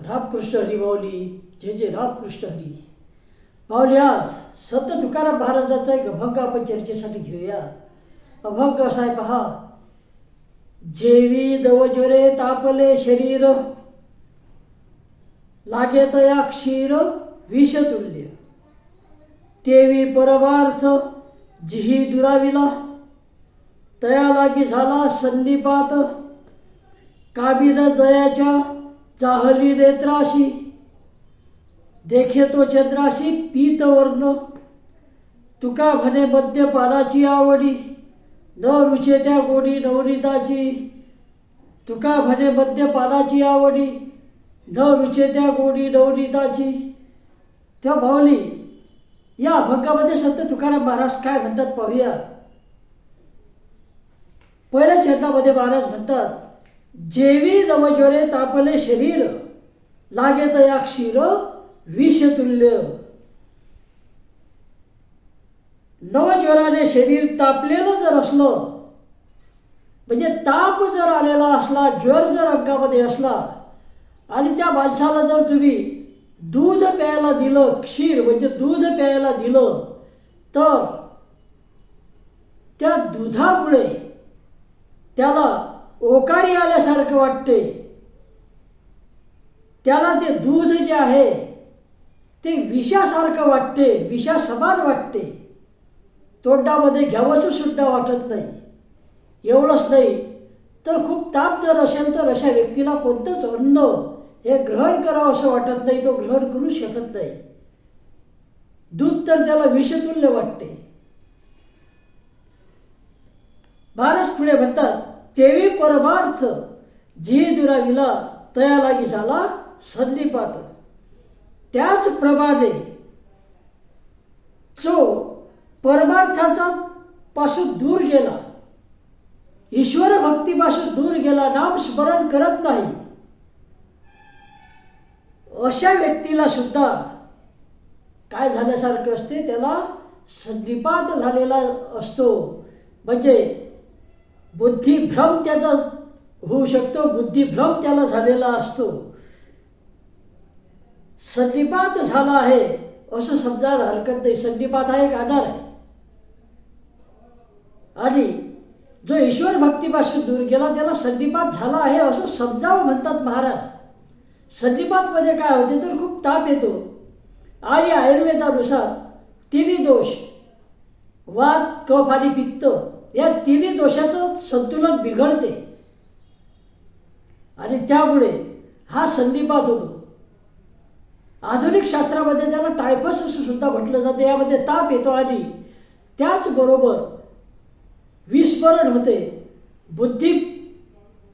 रामकृष्ण हरी माऊली जय जय रामकृष्ण हरी. माऊली आज संत तुकाराम महाराजांचा एक अभंग आपण चर्चेसाठी घेऊया. अभंग असा आहे पहा. जेवी दवज्वरे तापले शरीर लागे तया क्षीर विषतुल्य तेवी परमार्थ जिही दुराविला तया लागी झाला संदीपात काबीर जयाच्या चाहली नेत्राशी देखे तो चंद्राशी पीत वर्ण तुका म्हणे मद्यपानाची आवडी न रुचे त्या गोडी नवनीताची. तुका म्हणे मद्यपानाची आवडी न रुचे त्या गोडी नवनीताची. त्या भावली या अभंगामध्ये संत तुकाराम महाराज काय म्हणतात पाहूया? पहिल्या चरणामध्ये महाराज म्हणतात जेवी रमजोरे तापले शरीर लागे तया क्षीर विषतुल्य. नवज्वराने शरीर तापलेलं जर असलं म्हणजे ताप जर आलेला असला ज्वर जर अंगामध्ये असला आणि त्या माणसाला जर तुम्ही दूध प्यायला दिलं क्षीर म्हणजे दूध प्यायला दिलं तर त्या दुधामुळे त्याला ओकारी आल्यासारखं वाटते. त्याला ते दूध जे आहे ते विषासारखं वाटते विषासमान वाटते. तोंडामध्ये घ्यावंसं सुद्धा वाटत नाही. एवढंच नाही. तर खूप ताप जर असेल तर अशा व्यक्तीला कोणतंच अन्न हे ग्रहण करावं असं वाटत नाही तो ग्रहण करू शकत नाही. दूध तर त्याला विषतुल्य वाटते. महाराज पुढे म्हणतात तेवी परमार्थ जी दुराविला तया लागी झाला संदीपात त्याचप्रमाणे जो परमार्थाचा पासून दूर गेला ईश्वर भक्तीपासून दूर गेला नाम स्मरण करत नाही अशा व्यक्तीला सुद्धा काय झाल्यासारखं असते? त्याला संदीपात झालेला असतो. म्हणजे बुद्धिभ्रम त्याचा होऊ शकतो बुद्धिभ्रम त्याला झालेला असतो. संदीपात झाला आहे असं समजायला हरकत नाही. संधिपात हा एक आजार आहे. आणि जो ईश्वर भक्तीपासून दूर गेला त्याला संधिपात झाला आहे असं समजावं म्हणतात महाराज. संदीपातमध्ये काय होते तर खूप ताप येतो. आणि आयुर्वेदानुसार तिन्ही दोष वात कफ आणि पित्त या तिन्ही दोषाचं संतुलन बिघडते. आणि त्यामुळे हा संधिपात होतो. आधुनिक शास्त्रामध्ये त्याला टायफस असं सुद्धा म्हटलं जातं. यामध्ये ताप येतो आणि त्याचबरोबर विस्मरण होते. बुद्धी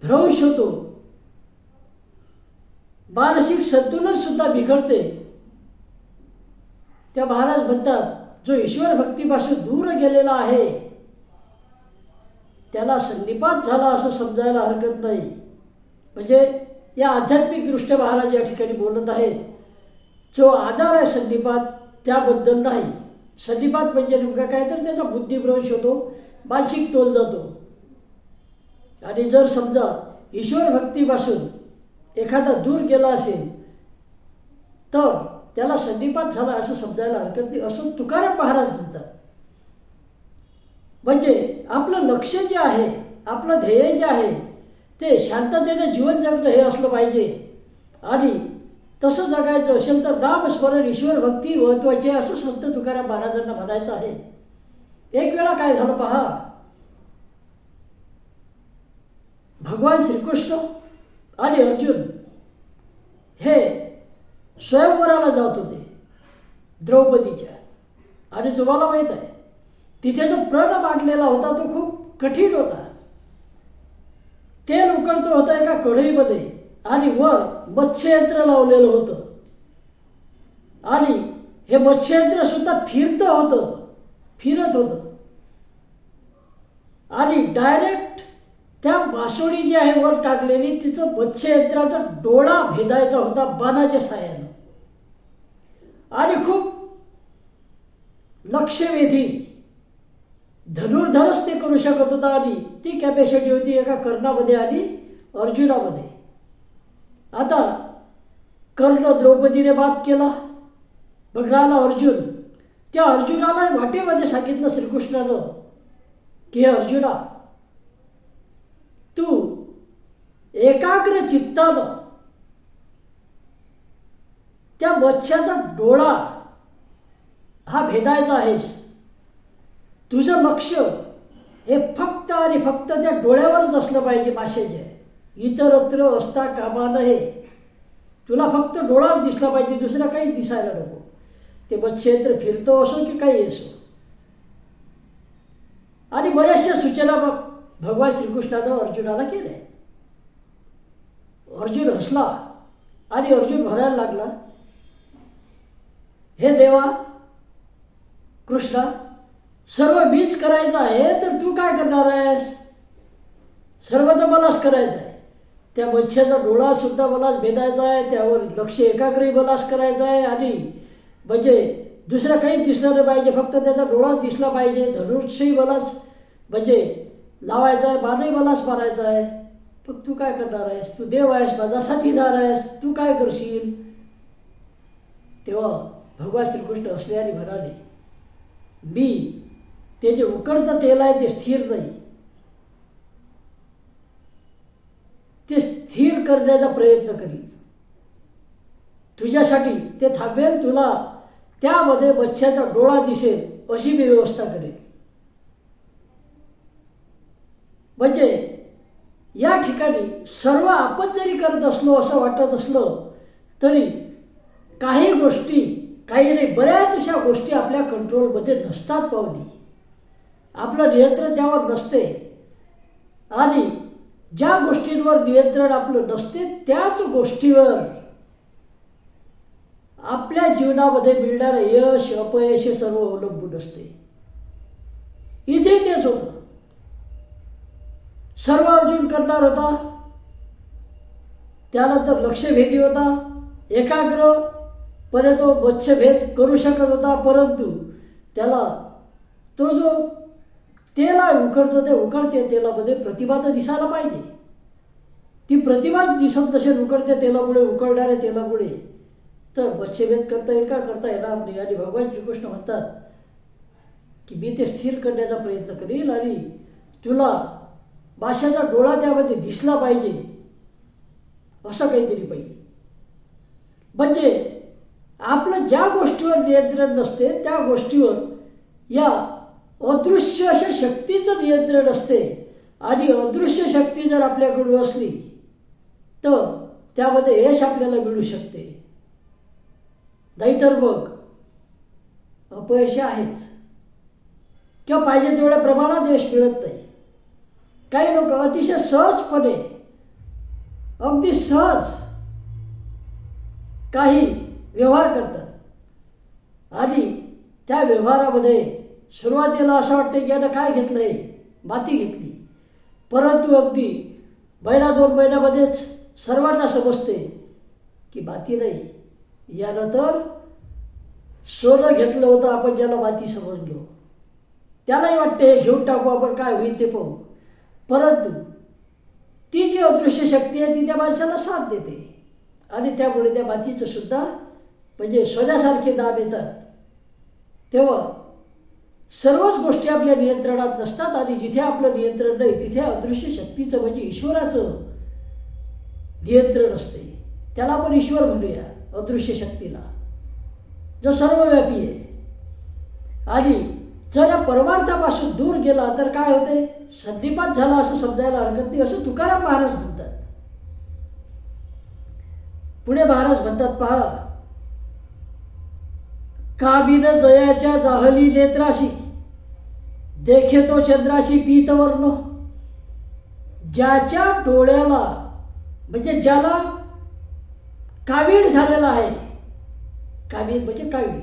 भ्रंश होतो. मानसिक संतुलन सुद्धा बिघडते. त्या महाराज म्हणतात जो ईश्वर भक्तीपासून दूर गेलेला आहे त्याला संधिपात झाला असं समजायला हरकत नाही. म्हणजे या आध्यात्मिकदृष्ट्या महाराज या ठिकाणी बोलत आहेत. जो आजार आहे संदीपात त्याबद्दल नाही. संदीपात म्हणजे नेमका काय तर त्याचा बुद्धिभ्रंश होतो मानसिक तोल जातो. आणि जर समजा ईश्वर भक्तीपासून एखादा दूर गेला असेल तर त्याला संदीपात झाला असं समजायला हरकत नाही असं तुकाराम महाराज म्हणतात. म्हणजे आपलं लक्ष जे आहे आपलं ध्येय जे आहे ते शांततेनं जीवन जगणं हे असलं पाहिजे. आणि तसं जगायचं असेल तर नामस्मरण ईश्वर भक्ती महत्त्वाची आहे असं संत तुकाराम महाराजांना म्हणायचं आहे. एक वेळा काय झालं पहा? भगवान श्रीकृष्ण आणि अर्जुन हे स्वयंवराला जात होते द्रौपदीच्या. आणि तुम्हाला माहीत आहे तिथे जो प्रण मांडलेला होता तो खूप कठीण होता. तेल उकडतं होतं एका कढईमध्ये आणि वर मत्स्ययंत्र लावलेलं होतं. आणि हे मत्स्ययंत्र सुद्धा फिरतं होतं फिरत होतं. आणि डायरेक्ट त्या मासोळी जी आहे वर टाकलेली तिचं मत्स्ययंत्राचा डोळा भेदायचा होता बाणाच्या साह्यानं. आणि खूप लक्षवेधी धनुर्धरच ते करू शकत होता आणि ती कॅपॅसिटी होती एका कर्णामध्ये आणि अर्जुनामध्ये. आता कर्ण द्रौपदीने बाद केला. बघणारा अर्जुन त्या अर्जुनाला वाटेमध्ये सांगितलं श्रीकृष्णानं की हे अर्जुना तू एकाग्र चित्तानं त्या मच्छ्याचा डोळा हा भेदायचा आहेस. तुझं लक्ष हे फक्त आणि फक्त त्या डोळ्यावरच असलं पाहिजे माशेचे. इतरत्र असता कामा नये. तुला फक्त डोळाच दिसला पाहिजे दुसरा काहीच दिसायला नको. ते मत्स्येत्र फिरतो असो की काही असो. आणि बऱ्याचशा सूचना भगवान श्रीकृष्णानं अर्जुनाला केल्या. अर्जुन हसला आणि अर्जुन भरायला लागला हे देवा कृष्णा सर्व मीच करायचं आहे तर तू काय करणार आहेस? सर्व तर मलाच करायचं आहे. त्या मच्छ्याचा डोळा सुद्धा मलाच भेदायचा आहे त्यावर लक्ष एकाग्रही मलाच करायचं आहे आणि म्हणजे दुसरं काहीच दिसलं नाही पाहिजे फक्त त्याचा डोळा दिसला पाहिजे धनुष्यही मलाच म्हणजे लावायचा आहे बाणही मलाच मारायचा आहे. मग तू काय करणार आहेस? तू देव आहेस माझा साथीदार आहेस तू काय करशील? तेव्हा भगवान श्रीकृष्ण असल्याने म्हणाले मी ते जे उकडतं तेल आहे ते स्थिर नाही. ते स्थिर करण्याचा प्रयत्न करीन तुझ्यासाठी ते थांबेल तुला त्यामध्ये मच्छ्याचा डोळा दिसेल अशी मी व्यवस्था करेन म्हणजे या ठिकाणी सर्व आपण जरी करत असलो असं वाटत असलं तरी काही गोष्टी काही नाही बऱ्याच अशा गोष्टी आपल्या कंट्रोलमध्ये नसतात पावली आपलं नियंत्रण त्यावर नसते. आणि ज्या गोष्टींवर नियंत्रण आपलं नसते त्याच गोष्टीवर आपल्या जीवनामध्ये मिळणारं यश अपयश हे सर्व अवलंबून असते. इथे तेच होतं सर्व अर्जुन करणार होता. त्यानंतर लक्षभेदी होता एकाग्र पर्यंत तो मत्स्यभेद करू शकत होता परंतु त्याला तो जो तेला उकडतं ते उकडते तेलामध्ये प्रतिभा तर दिसायला पाहिजे. ती प्रतिभा दिसत नसेल उकडत्या तेलामुळे उकळणारे तेलामुळे. तर मत्स्यभेद करता येईल का? करता येणार नाही. आणि भगवान श्रीकृष्ण म्हणतात की मी ते स्थिर करण्याचा प्रयत्न करील आणि तुला माशाचा डोळा त्यामध्ये दिसला पाहिजे. असं काहीतरी पाहिजे म्हणजे आपलं ज्या गोष्टीवर नियंत्रण नसते त्या गोष्टीवर या अदृश्य अशा शक्तीचं नियंत्रण असते. आणि अदृश्य शक्ती जर आपल्याकडून असली तर त्यामध्ये यश आपल्याला मिळू शकते. नाहीतर मग अपयश आहेच. किंवा पाहिजे तेवढ्या प्रमाणात यश मिळत नाही. काही लोक अतिशय सहजपणे अगदी सहज काही व्यवहार करतात. आणि त्या व्यवहारामध्ये सुरुवातीला असं वाटतं की यानं काय घेतलं आहे माती घेतली. परंतु अगदी महिना दोन महिन्यामध्येच सर्वांना समजते की माती नाही. यानं तर सोनं घेतलं होतं आपण ज्याला माती समजलो. त्यालाही वाटते घेऊन टाकू आपण काय होईल ते पाहू. परंतु ती जी अदृश्य शक्ती आहे ती त्या माणसाला साथ देते. आणि त्यामुळे त्या मातीचं सुद्धा म्हणजे सोन्यासारखे दाब येतात. तेव्हा सर्वच गोष्टी आपल्या नियंत्रणात नसतात आणि जिथे आपलं नियंत्रण नाही तिथे अदृश्य शक्तीचं म्हणजे ईश्वराचं नियंत्रण असते. त्याला आपण ईश्वर म्हणूया अदृश्य शक्तीला. जो सर्वव्यापी आहे. आणि जर या परमार्थापासून दूर गेला तर काय होते? संदीपात झाला असं समजायला हरकत नाही असं तुकाराम महाराज म्हणतात. पुढे महाराज म्हणतात पहा काबिन जयाच्या जाहली नेत्राशी. देखे तो चंद्राशी पीतवर्ण. ज्याच्या डोळ्याला म्हणजे ज्याला कावीड झालेला आहे. कावीड म्हणजे कावीड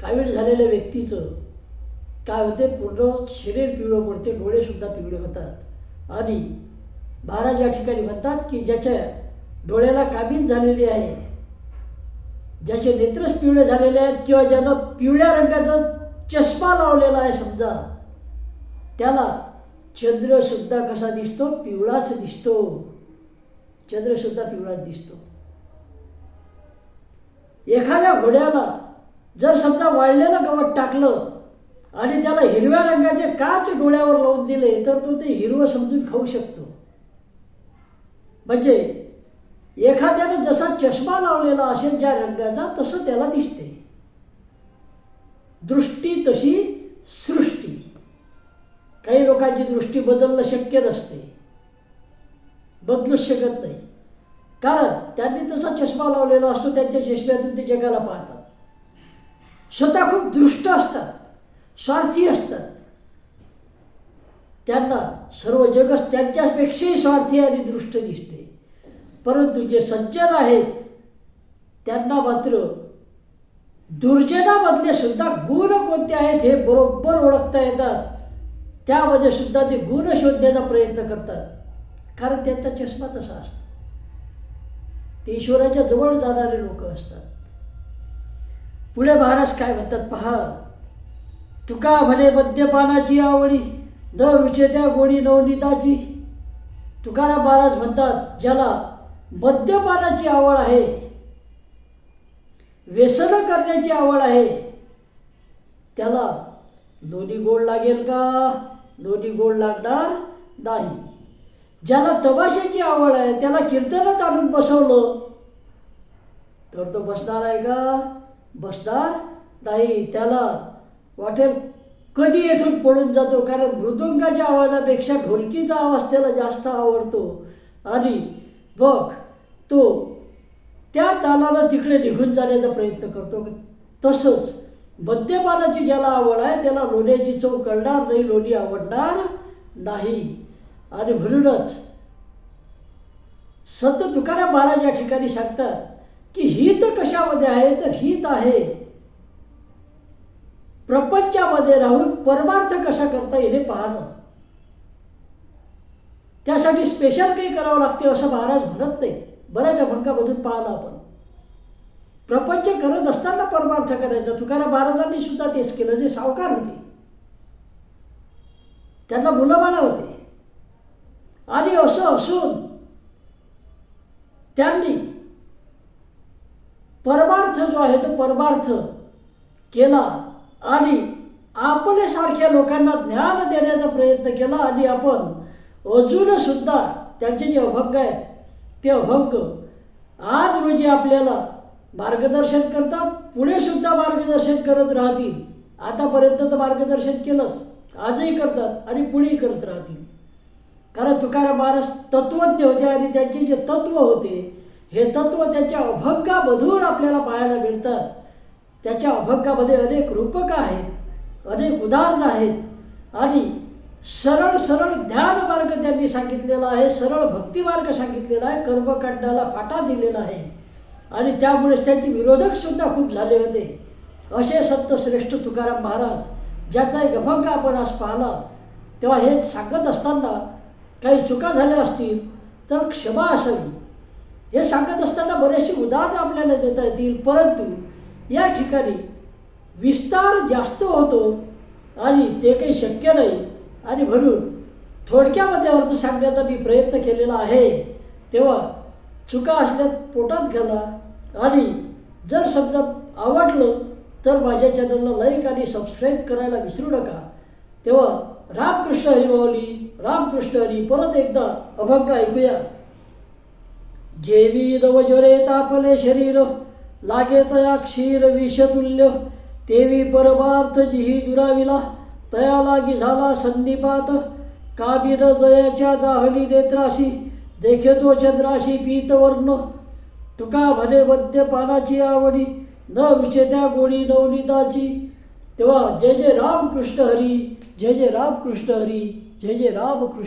कावीड झालेल्या व्यक्तीचं काय होते? पूर्ण शरीर पिवळं पडते डोळेसुद्धा पिवळे होतात. आणि महाराज या ठिकाणी म्हणतात की ज्याच्या डोळ्याला काबीज झालेली आहे ज्याचे नेत्रच पिवळे झालेले आहेत किंवा ज्यानं पिवळ्या रंगाचं चष्मा लावलेला आहे समजा. त्याला चंद्रसुद्धा कसा दिसतो? पिवळाच दिसतो. चंद्रसुद्धा पिवळाच दिसतो. एखाद्या घोड्याला जर समजा वाळलेलं गवत टाकलं आणि त्याला हिरव्या रंगाचे काच डोळ्यावर लावून दिले तर तो ते हिरवं समजून खाऊ शकतो. म्हणजे एखाद्याने जसा चष्मा लावलेला असेल ज्या रंगाचा तसं त्याला दिसते. दृष्टी तशी सृष्टी. काही लोकांची दृष्टी बदलणं शक्य नसते. बदलूच शकत नाही. कारण त्यांनी तसा चष्मा लावलेला असतो त्यांच्या चष्म्यातून ते जगाला पाहतात. स्वतः खूप दृष्ट असतात स्वार्थी असतात. त्यांना सर्व जगच त्यांच्यापेक्षाही स्वार्थी आणि दृष्ट दिसते. परंतु जे सज्जन आहेत त्यांना मात्र दुर्जनामधले सुद्धा गुण कोणते आहेत हे बरोबर ओळखता येतात. त्यामध्ये सुद्धा ते गुण शोधण्याचा प्रयत्न करतात. कारण त्यांचा चष्मा तसा असतो. ते ईश्वराच्या जवळ जाणारे लोक असतात. पुढे महाराज काय म्हणतात पहा तुका म्हणे मद्यपानाची आवडी न विचेत्या गोडी नवनीताची तुकाराम महाराज म्हणतात ज्याला मद्यपानाची आवड आहे व्यसन करण्याची आवड आहे. त्याला लोणी गोड लागेल का? लोणी गोड लागणार नाही. ज्याला तमाशाची आवड आहे त्याला कीर्तनात आणून बसवलं. तर तो बसणार आहे का? बसणार नाही. त्याला वाटेल कधी येथून पळून जातो कारण मृदुंगाच्या आवाजापेक्षा ढोलकीचा आवाज त्याला जास्त आवडतो. आणि बघ तो त्या तालाला तिकडे निघून जाण्याचा प्रयत्न करतो. तसंच मद्यपानाची ज्याला आवड आहे त्याला लोण्याची चव कळणार नाही लोणी आवडणार नाही. आणि म्हणूनच संत तुकाराम महाराज या ठिकाणी सांगतात की हित कशामध्ये आहे? तर हित आहे प्रपंचामध्ये राहून परमार्थ कसा करता येईल हे पाहणं. त्यासाठी स्पेशल काही करावं लागते असं महाराज म्हणत नाही बऱ्याच अभंगामधून पाहिलं आपण. प्रपंच करत असताना परमार्थ करायचा. तुकाराम महाराजांनी सुद्धा तेच केलं जे सावकार होते. त्यांना मुलंबाळं होते. आणि असं असून त्यांनी परमार्थ जो आहे तो परमार्थ केला आणि आपल्यासारख्या लोकांना ज्ञान देण्याचा प्रयत्न केला आणि आपण अजूनसुद्धा त्यांचे जे अभंग आहेत ते अभंग आज रोजी आपल्याला मार्गदर्शन करतात पुढे सुद्धा मार्गदर्शन करत राहतील. आतापर्यंत तर मार्गदर्शन केलंच. आजही करतात आणि पुढेही करत राहतील. कारण तुकाराम महाराज तत्वज्ञ होते आणि त्यांचे जे तत्व होते हे तत्व त्याच्या अभंगामधून आपल्याला पाहायला मिळतात. त्याच्या अभंगामध्ये अनेक रूपकं आहेत अनेक उदाहरणं आहेत. आणि सरळ सरळ ज्ञान मार्ग त्यांनी सांगितलेला आहे सरळ भक्ती मार्ग सांगितलेला आहे कर्मकांडाला फाटा दिलेला आहे. आणि त्यामुळेच त्यांचे विरोधक सुद्धा खूप झाले होते. असे संत श्रेष्ठ तुकाराम महाराज ज्याचा एक अभंग आपण आज पाहिला तेव्हा हे सांगत असताना काही चुका झाल्या असतील तर क्षमा असावी. हे सांगत असताना बरेचशी उदाहरणं आपल्याला देता येतील परंतु या ठिकाणी विस्तार जास्त होतो आणि ते काही शक्य नाही. आणि म्हणून थोडक्यामध्ये अर्थ सांगण्याचा मी प्रयत्न केलेला आहे. तेव्हा चुका असल्यात पोटात घाला आणि जर समजा आवडलं तर माझ्या चॅनलला लाईक आणि सबस्क्राईब करायला विसरू नका. तेव्हा रामकृष्ण हरिमावली रामकृष्ण हरी परत एकदा अभंग ऐकूया. जेवी नवज्वरे तापले शरीर लागे तया क्षीर विषतुल्य तेवी परमार्थ जिही दुराविला. तया लागी झाला संदीपात काबीर जयाच्या जाहली नेत्राशी देखे तो चंद्राशी पीतवर्ण. तुका म्हणे मद्यपानाची आवडी न विचेत्या गोडी नवनीताची. तेव्हा जय जय रामकृष्ण हरी जय जय रामकृष्ण हरी जय जय रामकृष्ण